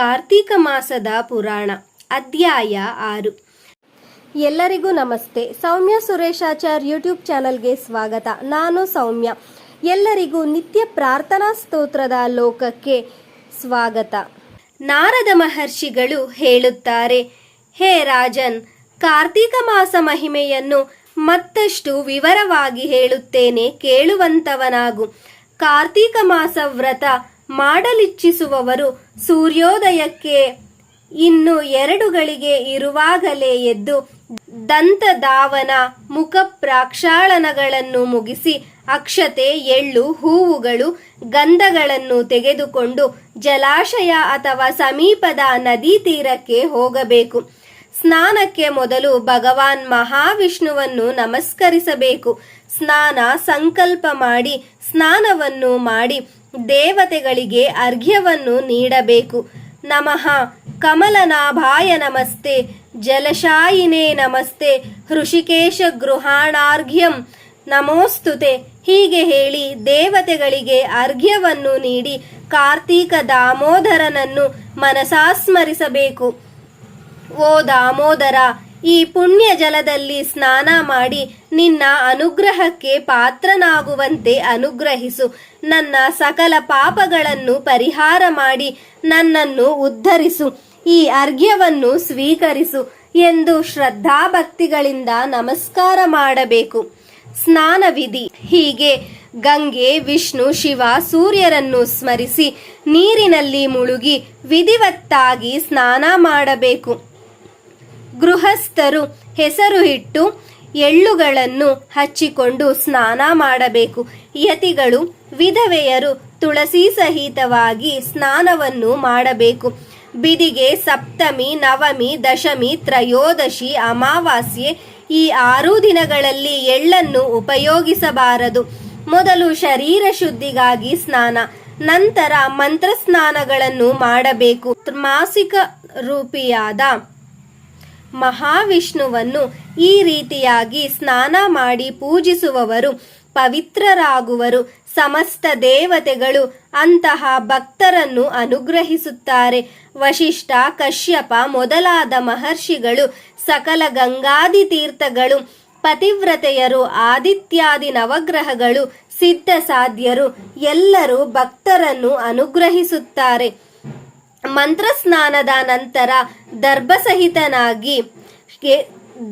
ಕಾರ್ತೀಕ ಮಾಸದ ಪುರಾಣ, ಅಧ್ಯಾಯ ಆರು. ಎಲ್ಲರಿಗೂ ನಮಸ್ತೆ. ಸೌಮ್ಯ ಸುರೇಶಾಚಾರ್ ಯೂಟ್ಯೂಬ್ ಚಾನಲ್ಗೆ ಸ್ವಾಗತ. ನಾನು ಸೌಮ್ಯ. ಎಲ್ಲರಿಗೂ ನಿತ್ಯ ಪ್ರಾರ್ಥನಾ ಸ್ತೋತ್ರದ ಲೋಕಕ್ಕೆ ಸ್ವಾಗತ. ನಾರದ ಮಹರ್ಷಿಗಳು ಹೇಳುತ್ತಾರೆ, ಹೇ ರಾಜನ್, ಕಾರ್ತೀಕ ಮಾಸ ಮಹಿಮೆಯನ್ನು ಮತ್ತಷ್ಟು ವಿವರವಾಗಿ ಹೇಳುತ್ತೇನೆ, ಕೇಳುವಂತವನಾಗು. ಕಾರ್ತೀಕ ಮಾಸ ವ್ರತ ಮಾಡಲಿಚ್ಛಿಸುವವರು ಸೂರ್ಯೋದಯಕ್ಕೆ ಇನ್ನು ಎರಡು ಗಳಿಗೆ ಇರುವಾಗಲೇ ಎದ್ದು ದಂತಧಾವನ ಮುಖ ಪ್ರಾಕ್ಷಾಳನಗಳನ್ನು ಮುಗಿಸಿ ಅಕ್ಷತೆ, ಎಳ್ಳು, ಹೂವುಗಳು, ಗಂಧಗಳನ್ನು ತೆಗೆದುಕೊಂಡು ಜಲಾಶಯ ಅಥವಾ ಸಮೀಪದ ನದಿ ತೀರಕ್ಕೆ ಹೋಗಬೇಕು. ಸ್ನಾನಕ್ಕೆ ಮೊದಲು ಭಗವಾನ್ ಮಹಾವಿಷ್ಣುವನ್ನು ನಮಸ್ಕರಿಸಬೇಕು. ಸ್ನಾನ ಸಂಕಲ್ಪ ಮಾಡಿ, ಸ್ನಾನವನ್ನು ಮಾಡಿ ದೇವತೆಗಳಿಗೆ ಅರ್ಘ್ಯವನ್ನು ನೀಡಬೇಕು. ನಮಃ. ಕಮಲನಾಭಾಯ ನಮಸ್ತೆ. ಜಲಶಾಯಿನೇ ನಮಸ್ತೆ. ಹೃಷಿಕೇಶ ಗೃಹಾಣಾರ್ಘ್ಯಂ. ನಮೋಸ್ತುತೆ. ಹೀಗೆ ಹೇಳಿ ದೇವತೆಗಳಿಗೆ ಅರ್ಘ್ಯವನ್ನು ನೀಡಿ ಕಾರ್ತೀಕ ದಾಮೋದರನನ್ನು ಮನಸಾಸ್ಮರಿಸಬೇಕು. ಓ ದಾಮೋದರ ಈ ಪುಣ್ಯ ಜಲದಲ್ಲಿ ಸ್ನಾನ ಮಾಡಿ ನಿನ್ನ ಅನುಗ್ರಹಕ್ಕೆ ಪಾತ್ರನಾಗುವಂತೆ ಅನುಗ್ರಹಿಸು. ನನ್ನ ಸಕಲ ಪಾಪಗಳನ್ನು ಪರಿಹಾರ ಮಾಡಿ ನನ್ನನ್ನು ಉದ್ಧರಿಸು. ಈ ಅರ್ಘ್ಯವನ್ನು ಸ್ವೀಕರಿಸು ಎಂದು ಶ್ರದ್ಧಾಭಕ್ತಿಗಳಿಂದ ನಮಸ್ಕಾರ ಮಾಡಬೇಕು. ಸ್ನಾನ ವಿಧಿ ಹೀಗೆ ಗಂಗೆ, ವಿಷ್ಣು, ಶಿವ, ಸೂರ್ಯರನ್ನು ಸ್ಮರಿಸಿ ನೀರಿನಲ್ಲಿ ಮುಳುಗಿ ವಿಧಿವತ್ತಾಗಿ ಸ್ನಾನ ಮಾಡಬೇಕು. ಗೃಹಸ್ಥರು ಹೆಸರು ಇಟ್ಟು ಎಳ್ಳುಗಳನ್ನು ಹಚ್ಚಿಕೊಂಡು ಸ್ನಾನ ಮಾಡಬೇಕು. ಯತಿಗಳು, ವಿಧವೆಯರು ತುಳಸಿ ಸಹಿತವಾಗಿ ಸ್ನಾನವನ್ನು ಮಾಡಬೇಕು. ಬಿದಿಗೆ ಸಪ್ತಮಿ, ನವಮಿ, ದಶಮಿ, ತ್ರಯೋದಶಿ, ಅಮಾವಾಸ್ಯೆ ಈ ಆರು ದಿನಗಳಲ್ಲಿ ಎಳ್ಳನ್ನು ಉಪಯೋಗಿಸಬಾರದು. ಮೊದಲು ಶರೀರ ಶುದ್ಧಿಗಾಗಿ ಸ್ನಾನ, ನಂತರ ಮಂತ್ರ ಸ್ನಾನಗಳನ್ನು ಮಾಡಬೇಕು. ಮಾಸಿಕ ರೂಪಿಯಾದ ಮಹಾವಿಷ್ಣುವನ್ನು ಈ ರೀತಿಯಾಗಿ ಸ್ನಾನ ಮಾಡಿ ಪೂಜಿಸುವವರು, ಪವಿತ್ರರಾಗುವರು, ಸಮಸ್ತ ದೇವತೆಗಳು ಅಂತಹ ಭಕ್ತರನ್ನು ಅನುಗ್ರಹಿಸುತ್ತಾರೆ. ವಶಿಷ್ಠ ಕಶ್ಯಪ ಮೊದಲಾದ ಮಹರ್ಷಿಗಳು, ಸಕಲ ಗಂಗಾದಿ ತೀರ್ಥಗಳು, ಪತಿವ್ರತೆಯರು, ಆದಿತ್ಯಾದಿ ನವಗ್ರಹಗಳು ಸಿದ್ಧ ಸಾಧ್ಯರು ಎಲ್ಲರೂ ಭಕ್ತರನ್ನು ಅನುಗ್ರಹಿಸುತ್ತಾರೆ. ಮಂತ್ರಸ್ನಾನದ ನಂತರ ದರ್ಭಸಹಿತನಾಗಿ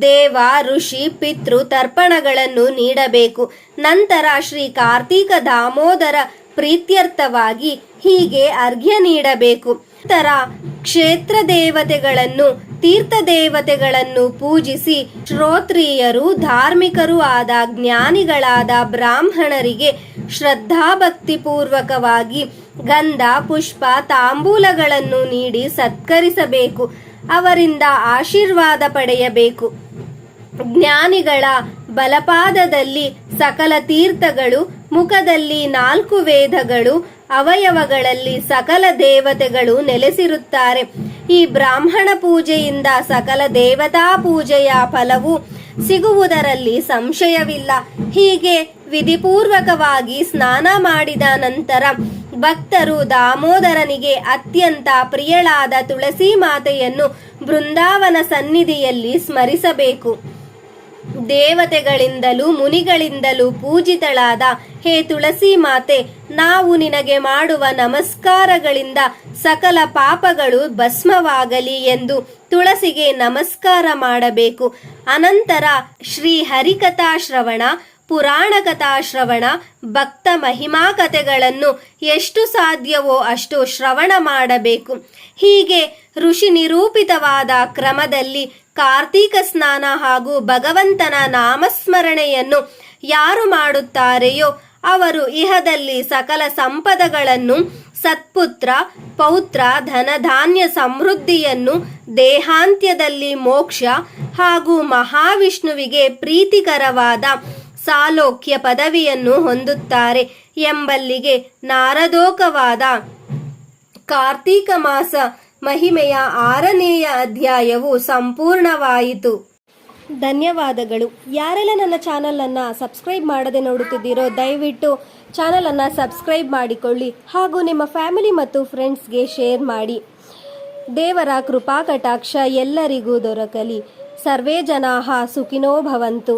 ದೇವ, ಋಷಿ, ಪಿತೃ ತರ್ಪಣಗಳನ್ನು ನೀಡಬೇಕು. ನಂತರ ಶ್ರೀ ಕಾರ್ತೀಕ ದಾಮೋದರ ಪ್ರೀತ್ಯರ್ಥವಾಗಿ ಹೀಗೆ ಅರ್ಘ್ಯ ನೀಡಬೇಕು. ನಂತರ ಕ್ಷೇತ್ರ ದೇವತೆಗಳನ್ನು, ತೀರ್ಥ ದೇವತೆಗಳನ್ನು ಪೂಜಿಸಿ ಶ್ರೋತ್ರಿಯರು, ಧಾರ್ಮಿಕರು ಆದ ಜ್ಞಾನಿಗಳಾದ ಬ್ರಾಹ್ಮಣರಿಗೆ ಶ್ರದ್ಧಾಭಕ್ತಿಪೂರ್ವಕವಾಗಿ ಗಂಧ, ಪುಷ್ಪ, ತಾಂಬೂಲಗಳನ್ನು ನೀಡಿ ಸತ್ಕರಿಸಬೇಕು. ಅವರಿಂದ ಆಶೀರ್ವಾದ ಪಡೆಯಬೇಕು. ಜ್ಞಾನಿಗಳ ಬಲಪಾದದಲ್ಲಿ ಸಕಲ ತೀರ್ಥಗಳು, ಮುಖದಲ್ಲಿ ನಾಲ್ಕು ವೇದಗಳು, ಅವಯವಗಳಲ್ಲಿ ಸಕಲ ದೇವತೆಗಳು ನೆಲೆಸಿರುತ್ತಾರೆ. ಈ ಬ್ರಾಹ್ಮಣ ಪೂಜೆಯಿಂದ ಸಕಲ ದೇವತಾ ಪೂಜೆಯ ಫಲವು ಸಿಗುವುದರಲ್ಲಿ ಸಂಶಯವಿಲ್ಲ. ಹೀಗೆ ವಿಧಿಪೂರ್ವಕವಾಗಿ ಸ್ನಾನ ಮಾಡಿದ ನಂತರ ಭಕ್ತರು ದಾಮೋದರನಿಗೆ ಅತ್ಯಂತ ಪ್ರಿಯಳಾದ ತುಳಸಿ ಮಾತೆಯನ್ನು ಬೃಂದಾವನ ಸನ್ನಿಧಿಯಲ್ಲಿ ಸ್ಮರಿಸಬೇಕು. ದೇವತೆಗಳಿಂದಲೂ ಮುನಿಗಳಿಂದಲೂ ಪೂಜಿತಳಾದ ಹೇ ತುಳಸಿ ಮಾತೆ, ನಾವು ನಿನಗೆ ಮಾಡುವ ನಮಸ್ಕಾರಗಳಿಂದ ಸಕಲ ಪಾಪಗಳು ಭಸ್ಮವಾಗಲಿ ಎಂದು ತುಳಸಿಗೆ ನಮಸ್ಕಾರ ಮಾಡಬೇಕು. ಅನಂತರ ಶ್ರೀ ಹರಿಕಥಾ ಶ್ರವಣ ಪುರಾಣ ಕಥಾ ಶ್ರವಣ, ಭಕ್ತ ಮಹಿಮಾ ಕಥೆಗಳನ್ನು ಎಷ್ಟು ಸಾಧ್ಯವೋ ಅಷ್ಟು ಶ್ರವಣ ಮಾಡಬೇಕು. ಹೀಗೆ ಋಷಿ ನಿರೂಪಿತವಾದ ಕ್ರಮದಲ್ಲಿ ಕಾರ್ತೀಕ ಸ್ನಾನ ಹಾಗೂ ಭಗವಂತನ ನಾಮಸ್ಮರಣೆಯನ್ನು ಯಾರು ಮಾಡುತ್ತಾರೆಯೋ ಅವರು ಇಹದಲ್ಲಿ ಸಕಲ ಸಂಪದಗಳನ್ನು, ಸತ್ಪುತ್ರ, ಪೌತ್ರ, ಧನಧಾನ್ಯ ಸಮೃದ್ಧಿಯನ್ನು, ದೇಹಾಂತ್ಯದಲ್ಲಿ ಮೋಕ್ಷ ಹಾಗೂ ಮಹಾವಿಷ್ಣುವಿಗೆ ಪ್ರೀತಿಕರವಾದ ಸಾಲೋಕ್ಯ ಪದವಿಯನ್ನು ಹೊಂದುತ್ತಾರೆ. ಎಂಬಲ್ಲಿಗೆ ನಾರದೋಕವಾದ ಕಾರ್ತೀಕ ಮಾಸ ಮಹಿಮೆಯ ಆರನೆಯ ಅಧ್ಯಾಯವು ಸಂಪೂರ್ಣವಾಯಿತು. ಧನ್ಯವಾದಗಳು. ಯಾರೆಲ್ಲ ನನ್ನ ಚಾನಲನ್ನು ಸಬ್ಸ್ಕ್ರೈಬ್ ಮಾಡದೆ ನೋಡುತ್ತಿದ್ದೀರೋ, ದಯವಿಟ್ಟು ಚಾನಲನ್ನು ಸಬ್ಸ್ಕ್ರೈಬ್ ಮಾಡಿಕೊಳ್ಳಿ ಹಾಗೂ ನಿಮ್ಮ ಫ್ಯಾಮಿಲಿ ಮತ್ತು ಫ್ರೆಂಡ್ಸ್ಗೆ ಶೇರ್ ಮಾಡಿ. ದೇವರ ಕೃಪಾ ಕಟಾಕ್ಷ ಎಲ್ಲರಿಗೂ ದೊರಕಲಿ. ಸರ್ವೇ ಜನಾಹ ಸುಖಿನೋ ಭವಂತು.